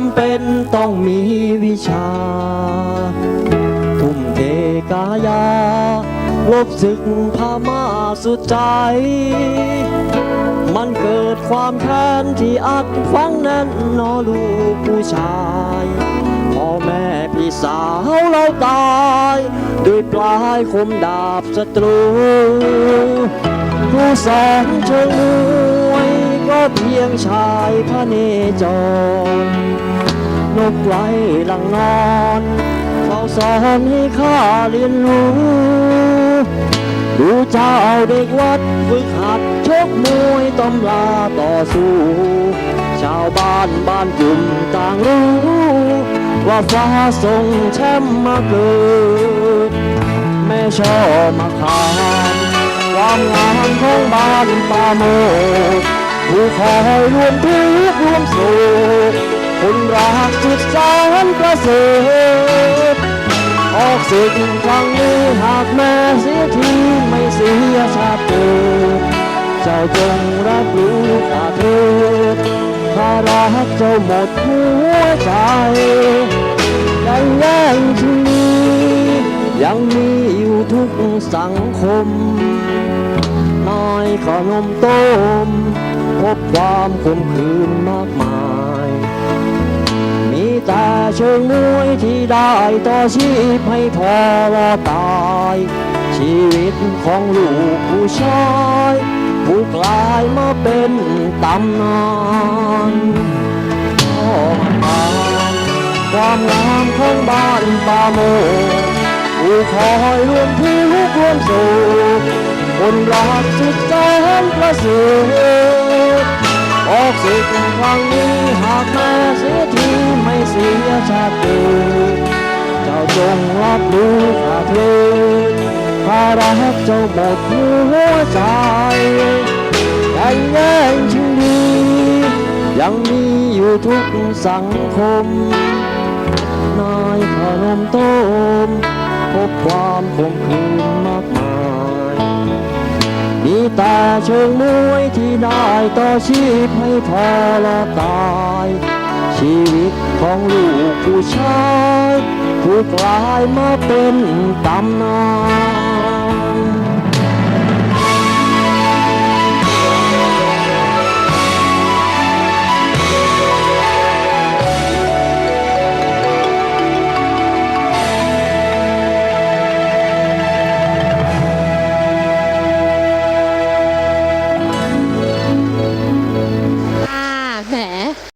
ำเป็นต้องมีวิชา ทุ่มเทกายา ลบศึกพามาสุดใจ มันเกิดความแค้นที่อัดฝังแน่นนอลูกผู้ชายพ่อแม่พี่สาวเราตาย ด้วยปลายคมดาบศัตรู ผู้สอนเชิงมวยก็ เพียงชายพระเนจรนกไล่หลังนอนเฝ้าสอนให้ข้าเรียนรู้ ดูเจ้าเด็กวัดฝึกหัดชกมวยตำลาต่อสู้ ชาวบ้านบ้านกลุ่มต่างรู้ ว่าฟ้าส่งแชมป์มาเกิด แม่ชอบมาขานความงามของบ้านป่าโมด ผู้คอยรวมทุกข์รวมสุขคนรักสุดแสนประเสริฐออกศึกครั้งนี้หากแม่เสียทีไม่เสียชาติเกิดเจ้าจงรับรู้ข้าเถิดข้ารักเจ้าหมดหัวใจยังแย่งที่นี้ยังมีอยู่ทุกสังคมน้อยขอนมต้ม ความขมขื่นมากมาย มีแต่เชิงมวยที่ได้ต่อชีพให้พอรอตาย ชีวิตของลูกผู้ชายผู้กลายมาเป็นตำนานพ่อมาความงามของบ้านป่าโมกผู้คอยรวมทุกข์รวมสุขคนรักสุดแสนประเสริฐออ กศึกครั้งนี้หากแม่เสียทีไม่เสียชาติเจ้าจงรับรู้ข้าเถิดข้ารักเจ้าหมดหัวใจแต่แย่งชิงดียังมีอยู่ทุกสังคม นายขนมต้มพบความคมคืนมากมาย มีแต่เชิงมวยที่ได้ต่อชีพให้พอละตาย ชีวิตของลูกผู้ชาย ผู้กลายมาเป็นตำนาน